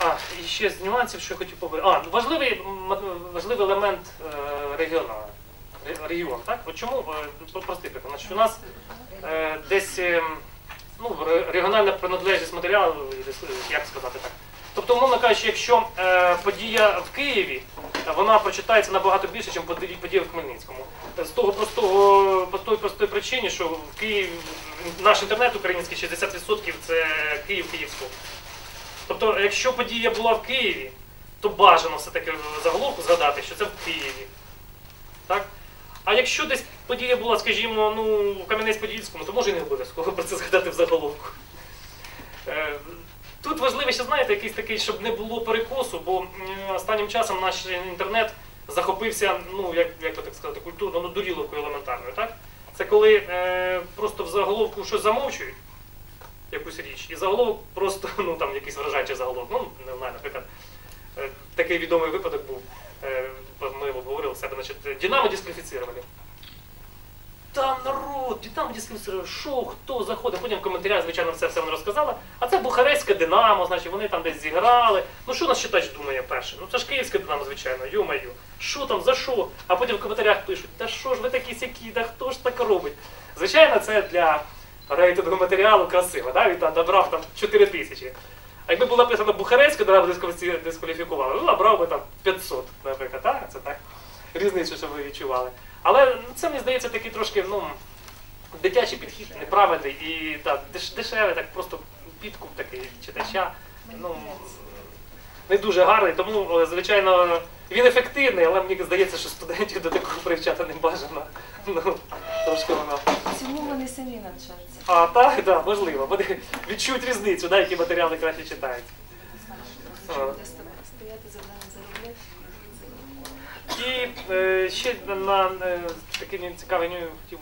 А, і ще з нюансів, що я хотів поговорити. А, важливий, важливий елемент е, регіону. Регіон, так? От чому? Е, про- Простий приклад. Значить, у нас е, десь е, ну, регіональна приналежність матеріалу, е, як сказати так. Тобто, умовно кажучи, якщо е, подія в Києві, вона прочитається набагато більше, ніж подія, в Хмельницькому. З того простого, по той простої причині, що в Києві наш інтернет український 60% це Київ, Київський. Тобто, якщо подія була в Києві, то бажано все-таки заголовку згадати, що це в Києві. Так? А якщо десь подія була, скажімо, ну, в Кам'янець-Подільському, то може і не обов'язково про це згадати в заголовку. Е, Тут важливо, ще знаєте, якийсь такий, щоб не було перекосу, бо останнім часом наш інтернет захопився, ну, як, як би так сказати, культурно, ну, дуріловкою елементарною. Так? Це коли е, просто в заголовку щось замовчують, якусь річ, і заголовок просто, ну там якийсь вражаючий заголовок. Ну, не знаю, наприклад, е, такий відомий випадок був. е, Ми обговорили себе, значить, Динамо дискваліфіцировали. Там народ, Динамо дискваліфіцировали, що, хто заходить. Потім в коментарях, звичайно, все все вони розказали. А це Бухарестське Динамо, значить, вони там десь зіграли. Ну що наш читач думає перше? Ну це ж київське Динамо, звичайно, йо-майо. Що там, за що? А потім в коментарях пишуть, та що ж ви такі сякі, та хто ж так робить? Звичайно, це для рейтингового матеріалу красиво, да? він там набрав там 4 тисячі. А якби було написано Бухарестське, Динамо дискваліфі- дискваліфікували, ну набрав би там 500, наприклад, так? Це так. Різницю, щоб ви відчували. Але ну, це мені здається такий трошки, ну, дитячий підхід, неправильний і так, деш, дешевий, так просто підкуп такий читача. Ну, не дуже гарний, тому, звичайно, він ефективний, але мені здається, що студентів до такого привчати не бажано. Ну, трошки воно. Цьому вони самі навчаться. А так, так, можливо. Вони відчують різницю, да, які матеріали краще читають. І е, ще на е, такий цікавий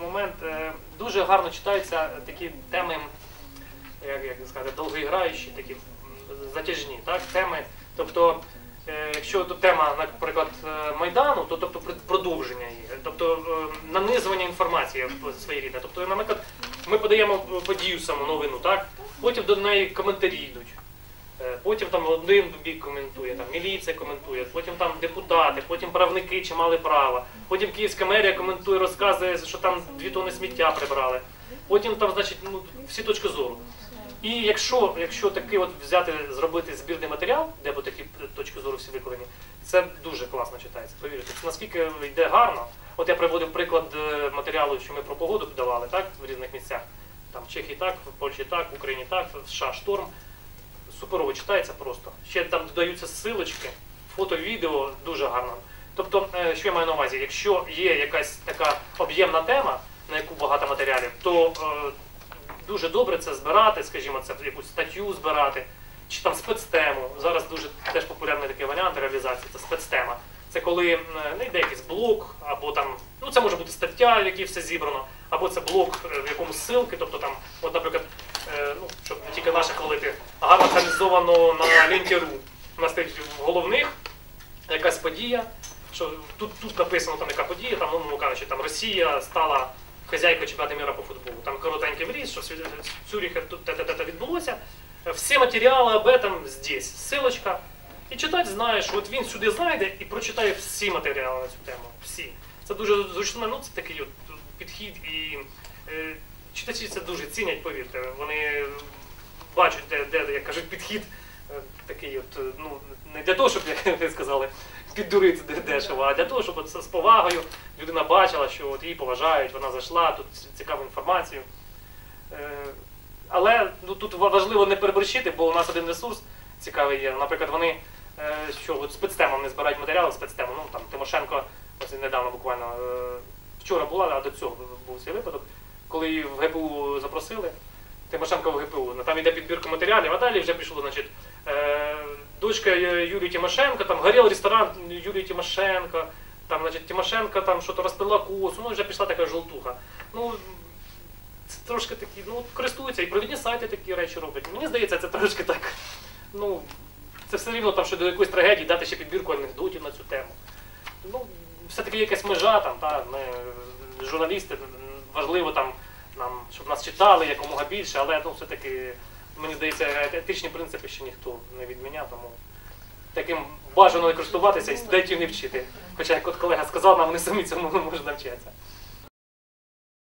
момент. Е, дуже гарно читаються такі теми, як, як сказати, довгоіграючі, такі затяжні так, теми. Тобто, якщо тема, наприклад, е, Майдану, то тобто продовження її, тобто е, нанизування інформації своєрідне. Тобто, наприклад, ми подаємо подію саму новину, так? потім до неї коментарі йдуть. Е, Потім там один бік коментує, там міліція коментує, потім там депутати, потім правники чи мали право. Потім Київська мерія коментує, розказує, що там дві тони сміття прибрали. Потім там, значить, ну, всі точки зору. І якщо, якщо таки от взяти, зробити збірний матеріал, де б такі точки зору всі викладені, це дуже класно читається. Повірте, наскільки йде гарно. От я приводив приклад е, матеріалу, що ми про погоду подавали, так, в різних місцях. Там в Чехії так, в Польщі так, в Україні так, в США шторм суперово читається просто. Ще там додаються ссылочки, фото, відео, дуже гарно. Тобто, е, що я маю на увазі, якщо є якась така об'ємна тема, на яку багато матеріалів, то е, дуже добре це збирати, скажімо, це якусь статтю збирати, чи там спецтему. Зараз дуже теж популярний такий варіант реалізації, це спецтема. Це коли не йде якийсь блок, або там, ну це може бути стаття, в якій все зібрано, або це блок, е, в якому ссылки, тобто там, от, наприклад, е, ну, щоб не тільки наших хвалити, гарно організовано на ленті.ру. У нас стоїть в головних якась подія, що тут, тут написано там яка подія, там, ну, кажучи, там Росія стала хазяйкою чемпіонату міра по футболу. Там коротенький вріз, що в Сві- тут відбулося. Всі матеріали об этом здесь. Ссылочка. І читач знає, що от він сюди зайде і прочитає всі матеріали на цю тему. Всі. Це дуже зручно, ну це такий от підхід і е, читачі це дуже цінять, повірте. Вони бачать, де, де як кажуть, підхід е, такий от, е, ну, не для того, щоб, як ви сказали, піддурити дешево, а для того, щоб от з повагою людина бачила, що от її поважають, вона зайшла, тут цікаву інформацію. Е, Але ну, тут важливо не переборщити, бо у нас один ресурс цікавий є. Наприклад, вони е, що от спецтемам не збирають матеріали спецтему. Ну там Тимошенко, ось недавно буквально е, вчора була, а до цього був цей випадок, коли її в ГПУ запросили. Тимошенко в ГПУ. Там йде підбірка матеріалів, а далі вже пішло, значить, дочка Ю- Юлії Тимошенко, там горів ресторан Юлії Тимошенко, там, значить, Тимошенко там що-то розпила косу, ну вже пішла така жолтуха. Ну, це трошки такі, ну, користуються і провідні сайти такі речі роблять. Мені здається, це трошки так, ну, це все рівно там, що до якоїсь трагедії дати ще підбірку анекдотів на цю тему. Ну, все-таки якась межа, там, та, ми е, журналісти, важливо там, нам, щоб нас читали якомога більше, але ну, все-таки, мені здається, етичні принципи ще ніхто не відміняв, тому таким бажано користуватися і студентів не вчити. Хоча, як от колега сказав, нам вони самі цьому не можуть навчатися.